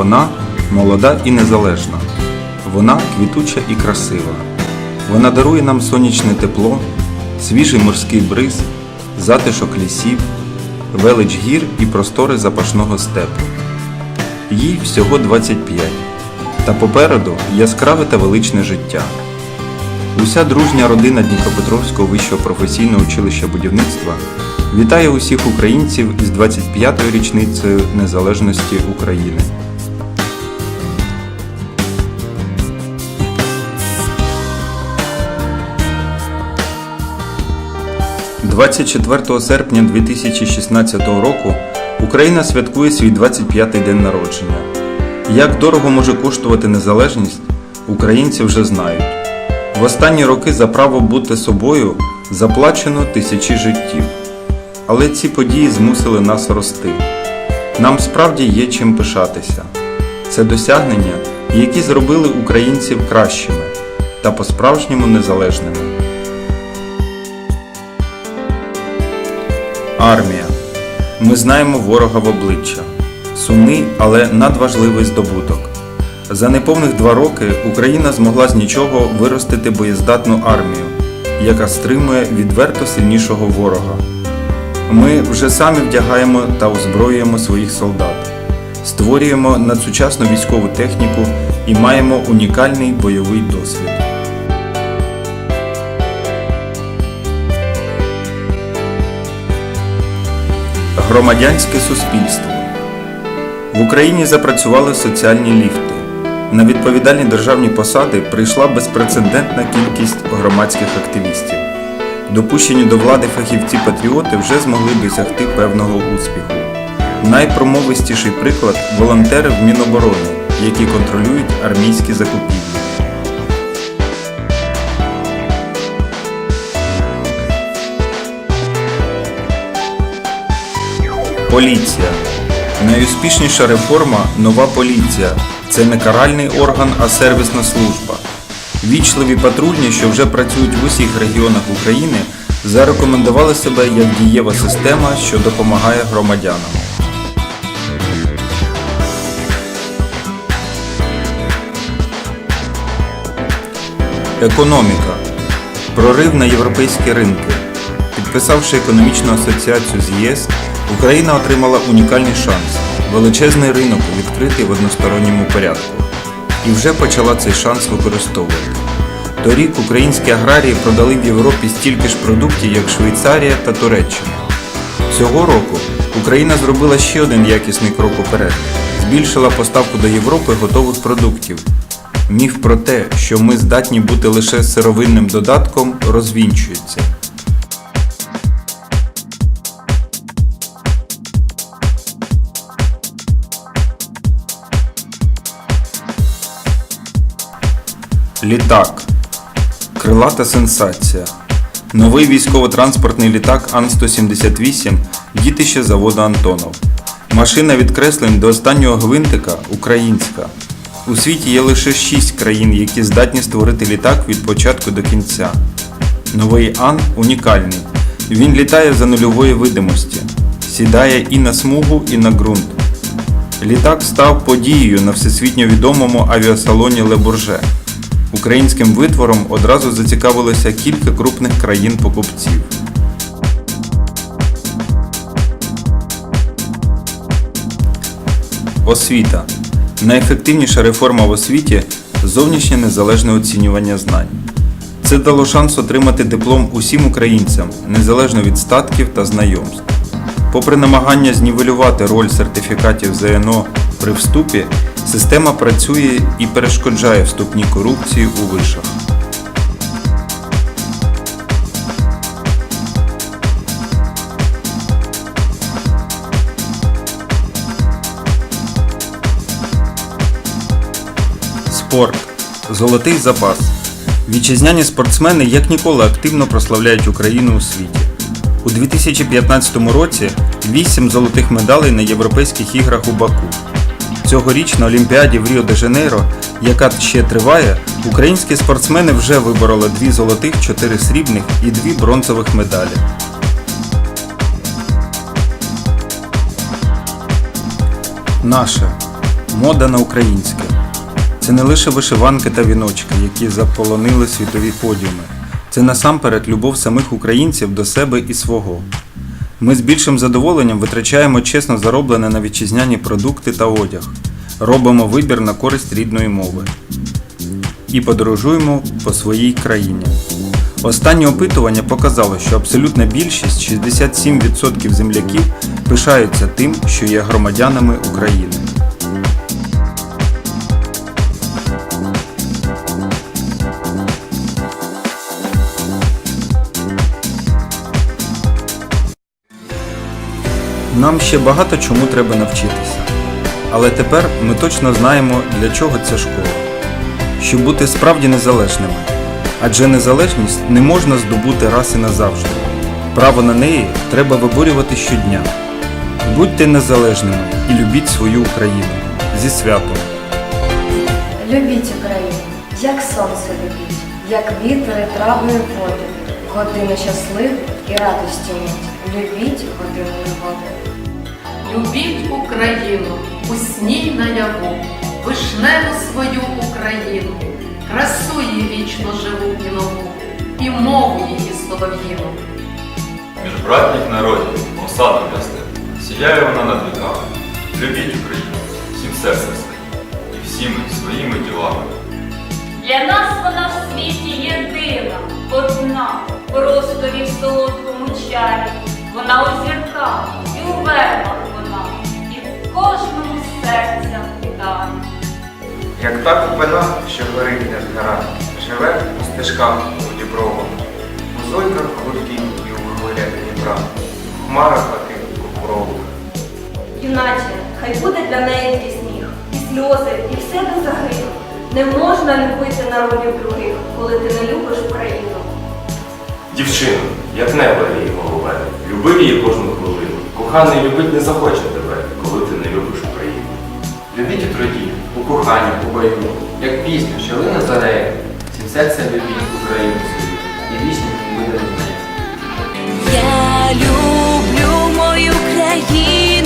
Вона молода і незалежна. Вона квітуча і красива. Вона дарує нам сонячне тепло, свіжий морський бриз, затишок лісів, велич гір і простори запашного степу. Їй всього 25, та попереду яскраве та величне життя. Уся дружня родина Дніпропетровського вищого професійного училища будівництва вітає усіх українців із 25-ю річницею незалежності України. – 24 серпня 2016 року Україна святкує свій 25-й день народження. Як дорого може коштувати незалежність, українці вже знають. В останні роки за право бути собою заплачено тисячі життів. Але ці події змусили нас рости. Нам справді є чим пишатися. Це досягнення, які зробили українців кращими та по-справжньому незалежними. Армія. Ми знаємо ворога в обличчя. Сумний, але надважливий здобуток. За неповних два роки Україна змогла з нічого виростити боєздатну армію, яка стримує відверто сильнішого ворога. Ми вже самі вдягаємо та озброюємо своїх солдат, створюємо надсучасну військову техніку і маємо унікальний бойовий досвід. Громадянське суспільство. В Україні запрацювали соціальні ліфти. На відповідальні державні посади прийшла безпрецедентна кількість громадських активістів. Допущені до влади фахівці-патріоти вже змогли досягти певного успіху. Найпромовистіший приклад волонтери в Міноборони, які контролюють армійські закупівлі. Поліція. Найуспішніша реформа нова поліція. Це не каральний орган, а сервісна служба. Вічливі патрульні, що вже працюють в усіх регіонах України, зарекомендували себе як дієва система, що допомагає громадянам. Економіка. Прорив на європейські ринки. Підписавши економічну асоціацію з ЄС, Україна отримала унікальний шанс величезний ринок, відкритий в односторонньому порядку. І вже почала цей шанс використовувати. Торік українські аграрії продали в Європі стільки ж продуктів, як Швейцарія та Туреччина. Цього року Україна зробила ще один якісний крок уперед збільшила поставку до Європи готових продуктів. Міф про те, що ми здатні бути лише сировинним додатком, розвінчується. Літак. Крилата сенсація. Новий військово-транспортний літак Ан-178 дітище заводу Антонов. Машина від креслень до останнього гвинтика українська. У світі є лише 6 країн, які здатні створити літак від початку до кінця. Новий Ан унікальний. Він літає за нульової видимості, сідає і на смугу, і на ґрунт. Літак став подією на всесвітньо відомому авіасалоні Ле Бурже. Українським витвором одразу зацікавилося кілька крупних країн-покупців. Освіта. Найефективніша реформа в освіті зовнішнє незалежне оцінювання знань. Це дало шанс отримати диплом усім українцям, незалежно від статків та знайомств. Попри намагання знівелювати роль сертифікатів ЗНО при вступі, система працює і перешкоджає вступній корупції у вишах. Спорт. Золотий запас. Вітчизняні спортсмени як ніколи активно прославляють Україну у світі. У 2015 році 8 золотих медалей на Європейських іграх у Баку. Цьогоріч на Олімпіаді в Ріо де Жанейро, яка ще триває, українські спортсмени вже вибороли 2 золотих, 4 срібних і 2 бронзових медалі. Наше. Мода на українське. Це не лише вишиванки та віночки, які заполонили світові подіуми. Це насамперед любов самих українців до себе і свого. Ми з більшим задоволенням витрачаємо чесно зароблене на вітчизняні продукти та одяг, робимо вибір на користь рідної мови і подорожуємо по своїй країні. Останнє опитування показало, що абсолютна більшість 67% земляків пишаються тим, що є громадянами України. Нам ще багато чому треба навчитися. Але тепер ми точно знаємо, для чого ця школа. Щоб бути справді незалежними. Адже незалежність не можна здобути раз і назавжди. Право на неї треба виборювати щодня. Будьте незалежними і любіть свою Україну зі святом. Любіть Україну, як сонце любіть, як вітер і трави і води, в годину щасливу і радості. Любіть годину води. Любіть Україну, усній наяву, вишневу свою Україну, красу її вічно живу і нову, і мову її солов'їну. Між братніх народів, осадом ясним, сіяє вона над віками. Любіть Україну, всім серцем своїм і всіми своїми ділами. Для нас вона в світі єдина, одна, в просторі в солодкому чарі. Вона у зірках і у вербах кожному серця вітає. Як та купина, що горить не згора, живе у стежках у Дібровому, у зойках гуртів і у хвилях Дніпра, в хмарах лаки кукурових. Юначе, хай буде для неї твій сміх, і сльози, і все до загину. Не можна любити народів других, коли ти не любиш Україну. Дівчино, як небо її голубе, люби її кожну хвилину. Коханий любить не захоче Любіть у труді, у коханні, у бою, як пісню, що лине за нею. Всім серцем любіть Україну і вісні буде не. Я люблю мою країну.